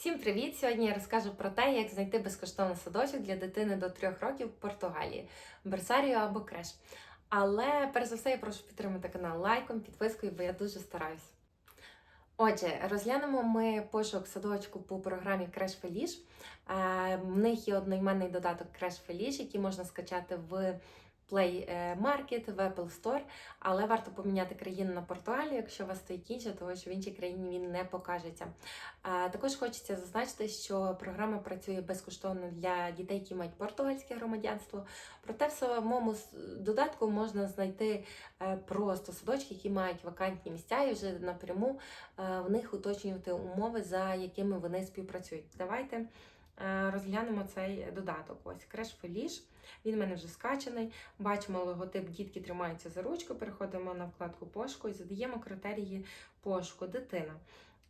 Всім привіт! Сьогодні я розкажу про те, як знайти безкоштовний садочок для дитини до 3 років в Португалії, Берсарію або Креш. Але перш за все я прошу підтримати канал лайком, підпискою, бо я дуже стараюсь. Отже, розглянемо ми пошук садочку по програмі Crash Felish. Е, В них є одноіменний додаток Crash Felish, який можна скачати в Play Market, в Apple Store, але варто поміняти країну на Португалію, якщо у вас стоїть інша, тому що в іншій країні він не покажеться. Також хочеться зазначити, що програма працює безкоштовно для дітей, які мають португальське громадянство. Проте в самому додатку можна знайти е, просто садочки, які мають вакантні місця, і вже напряму е, в них уточнювати умови, за якими вони співпрацюють. Давайте е, розглянемо цей додаток. Ось Crash Felish. Він в мене вже скачаний. Бачимо логотип дітки тримаються за ручку. Переходимо на вкладку пошуку і задаємо критерії пошуку дитина.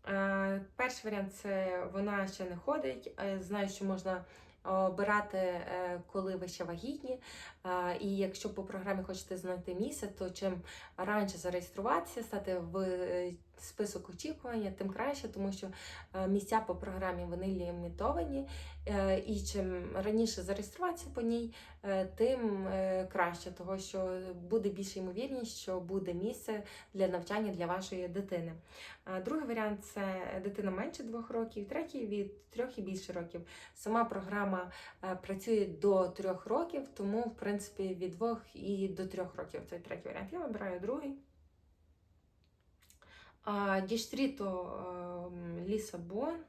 Е, Перший варіант це вона ще не ходить. Е, Знаю, що можна обирати, е, коли ви ще вагітні. Е, І якщо по програмі хочете знайти місце, то чим раніше зареєструватися, стати в е, список очікування, тим краще, тому що е, місця по програмі вони лімітовані. Е, І чим раніше зареєструватися по ній, е, тим краще, того що буде більша ймовірність, що буде місце для навчання для вашої дитини. Другий варіант це дитина менше двох років, третій від трьох і більше років. Сама програма працює до трьох років, тому в принципі від двох і до трьох років це третій варіант. Я вибираю другий. Ем, Лісабон.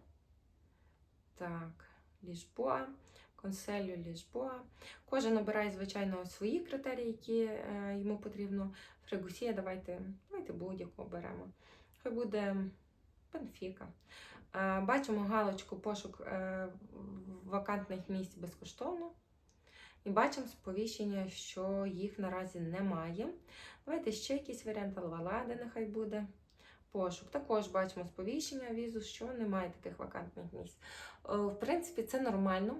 Так, Лішбоа. Конселю Лішбоа. Кожен обирає, звичайно, свої критерії, які е, йому потрібно. Фрегусія, давайте, давайте будь-яку оберемо. Хай буде Бенфіка. Е, Бачимо галочку пошук е, вакантних місць безкоштовно. І бачимо сповіщення, що їх наразі немає. Давайте ще якийсь варіант Алвалади нехай буде. Пошук. Також бачимо сповіщення візу, що немає таких вакантних місць. Е, В принципі, це нормально,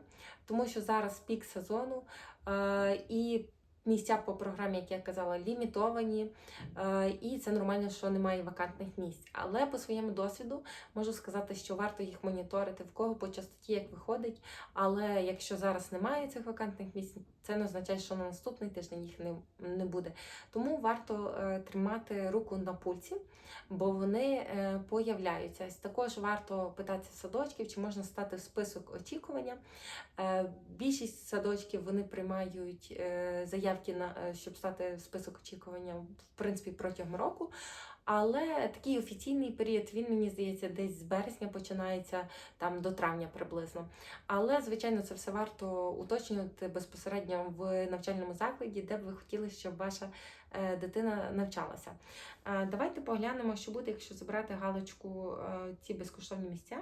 тому що зараз пік сезону е, і місця по програмі, як я казала, лімітовані, е, і це нормально, що немає вакантних місць. Але по своєму досвіду можу сказати, що варто їх моніторити, в кого по частоті як виходить. Але якщо зараз немає цих вакантних місць, це не означає, що на наступний тиждень їх не, не буде. Тому варто е, тримати руку на пульсі, бо вони е, появляються. Також варто питатися садочків, чи можна стати в список очікування. Більшість садочків вони приймають е, заявки на е, щоб стати в список очікування в принципі протягом року. Але такий офіційний період, він мені здається, десь з березня починається там до травня приблизно. Але, звичайно, це все варто уточнювати безпосередньо в навчальному закладі, де б ви хотіли, щоб ваша е, дитина навчалася. Е, Давайте поглянемо, що буде, якщо забрати галочку ці безкоштовні місця.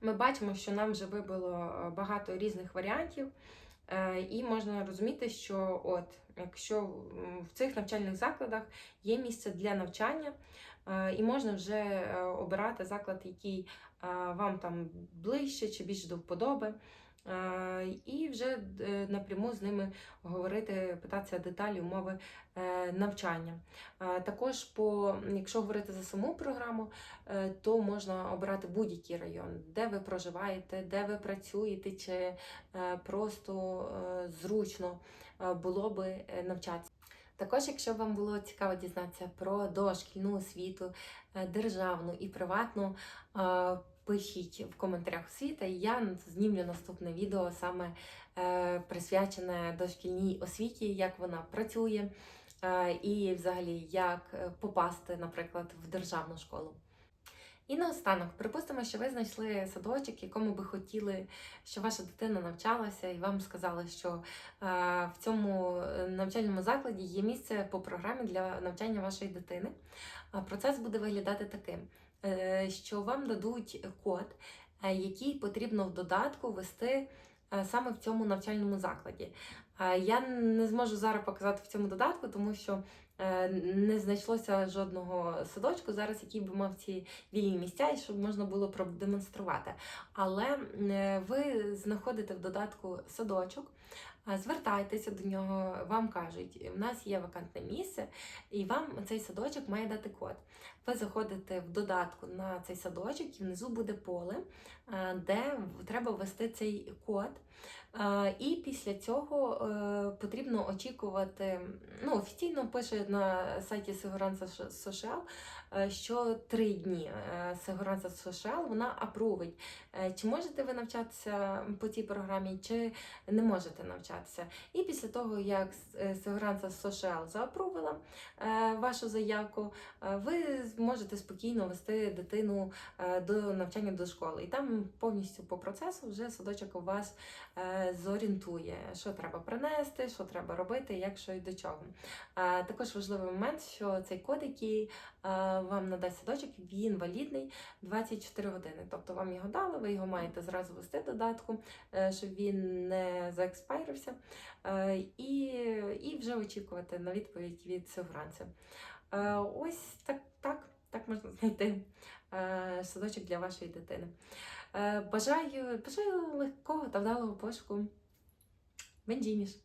Ми бачимо, що нам вже вибило багато різних варіантів, і можна розуміти, що от якщо в цих навчальних закладах є місце для навчання, е, і можна вже е, обирати заклад, який е, вам там ближче чи більш до вподоби. Е, І вже е, напряму з ними говорити, питатися деталі, умови е, навчання. Також, по, якщо говорити за саму програму, то можна обирати будь-який район, де ви проживаєте, де ви працюєте, чи просто зручно було би навчатися. Також, якщо вам було цікаво дізнатися про дошкільну освіту, державну і приватну, пишіть в коментарях освіта, і я знімлю наступне відео саме е, присвячене дошкільній освіті, як вона працює, е, і взагалі як е, попасти, наприклад, в державну школу. І наостанок, припустимо, що ви знайшли садочок, якому би хотіли, щоб ваша дитина навчалася, і вам сказали, що в цьому навчальному закладі є місце по програмі для навчання вашої дитини. Процес буде виглядати таким, що вам дадуть код, е, який потрібно в додатку ввести е, саме в цьому навчальному закладі. Я не зможу зараз показати в цьому додатку, тому що е, не знайшлося жодного садочку зараз, який би мав ці вільні місця, і щоб можна було продемонструвати. Але е, ви знаходите в додатку садочок. Звертайтеся до нього, вам кажуть, в нас є вакантне місце, і вам цей садочок має дати код. Ви заходите в додатку на цей садочок, і внизу буде поле, де треба ввести цей код. І після цього потрібно очікувати. Ну, офіційно пише на сайті Сигуранса Social, е, що три дні Сигуранса Social вона апрувить. Е, Чи можете ви навчатися по цій програмі, чи не можете навчатися. І після того, як Сигуранса Social заапрувала е, вашу заявку, е, ви зможете спокійно вести дитину е, до навчання до школи. І там повністю по процесу вже садочок у вас е, зорієнтує, що треба принести, що треба робити, як що і до чого. Також важливий момент, що цей код, який вам надасть садочок, він валідний 24 години. Тобто вам його дали, ви його маєте зразу вести додатку, е, щоб він не заекспайрився, е, і, і вже очікувати на відповідь від сигуранця. Е, Ось так, так, так можна знайти садочок для вашої дитини. Бажаю, бажаю легкого та вдалого пошуку. Beijinhos!